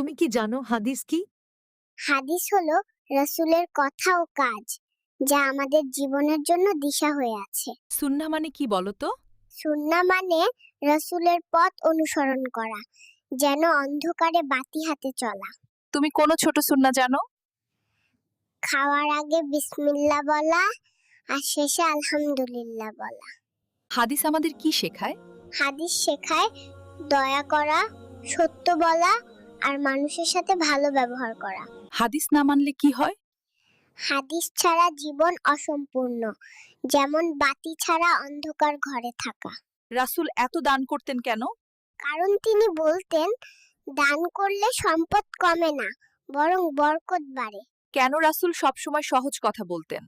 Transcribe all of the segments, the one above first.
তুমি কি জানো হাদিস কি? হাদিস হলো রসুলের কথা ও কাজ যা আমাদের জীবনের জন্য দিশা হয়ে আছে। সুন্না মানে কি বলো তো? সুন্না মানে রসুলের পথ অনুসরণ করা যেন অন্ধকারে বাতি হাতে চলা। তুমি কোন ছোট সুন্না জানো? খাওয়ার আগে বিসমিল্লাহ বলা আর শেষে আলহামদুলিল্লাহ বলা। হাদিস আমাদের কি শেখায়? হাদিস শেখায় দয়া করা সত্য বলা আর মানুষের সাথে ভালো ব্যবহার করা। হাদিস না মানলে কি হয়? হাদিস ছাড়া জীবন অসম্পূর্ণ যেমন বাতি ছাড়া অন্ধকার ঘরে থাকা। রাসূল এত দান করতেন কেন? কারণ তিনি বলতেন দান করলে সম্পদ কমে না বরং বরকত বাড়ে। কেন রাসূল সবসময় সহজ কথা বলতেন?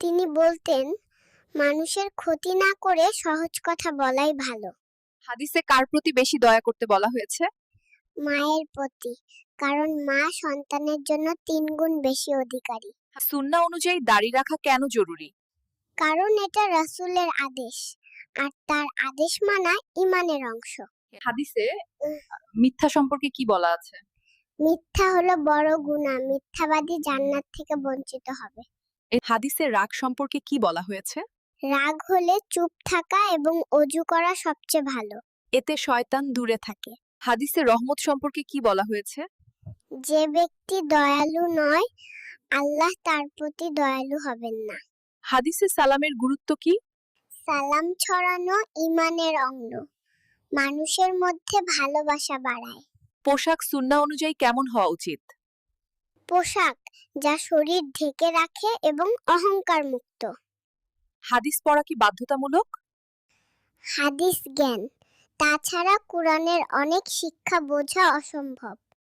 তিনি বলতেন মানুষের ক্ষতি না করে সহজ কথা বলাই ভালো। হাদিসে কার প্রতি বেশি দয়া করতে বলা হয়েছে? মায়ের প্রতি কারণ মা সন্তানের জন্য তিন গুণ বেশি অধিকারী। সুন্না অনুযায়ী দাড়ি রাখা কেন জরুরি? কারণ এটা রাসূলের আদেশ আর তার আদেশ মানা ইমানের অংশ। হাদিসে মিথ্যা সম্পর্কে কি বলা আছে? মিথ্যা হলো বড় গুনাহ মিথ্যাবাদী জান্নাত থেকে বঞ্চিত হবে। এই হাদিসে রাগ সম্পর্কে কি বলা হয়েছে? রাগ হলে চুপ থাকা এবং অজু করা সবচেয়ে ভালো। এতে শয়তান দূরে থাকে। হাদিসে রহমত সম্পর্কে কি বলা হয়েছে? যে ব্যক্তি দয়ালু নয় আল্লাহ তার প্রতি দয়ালু হবেন না। হাদিসে সালামের গুরুত্ব কি? সালাম ছড়ানো ইমানের অঙ্গ। মানুষের মধ্যে ভালোবাসা বাড়ায়। পোশাক সুন্না অনুযায়ী কেমন হওয়া উচিত? পোশাক যা শরীর ঢেকে রাখে এবং অহংকার মুক্ত। হাদিস পড়া কি বাধ্যতামূলক? হাদিস জ্ঞান। তাছাড়া কোরআনের অনেক শিক্ষা বোঝা অসম্ভব।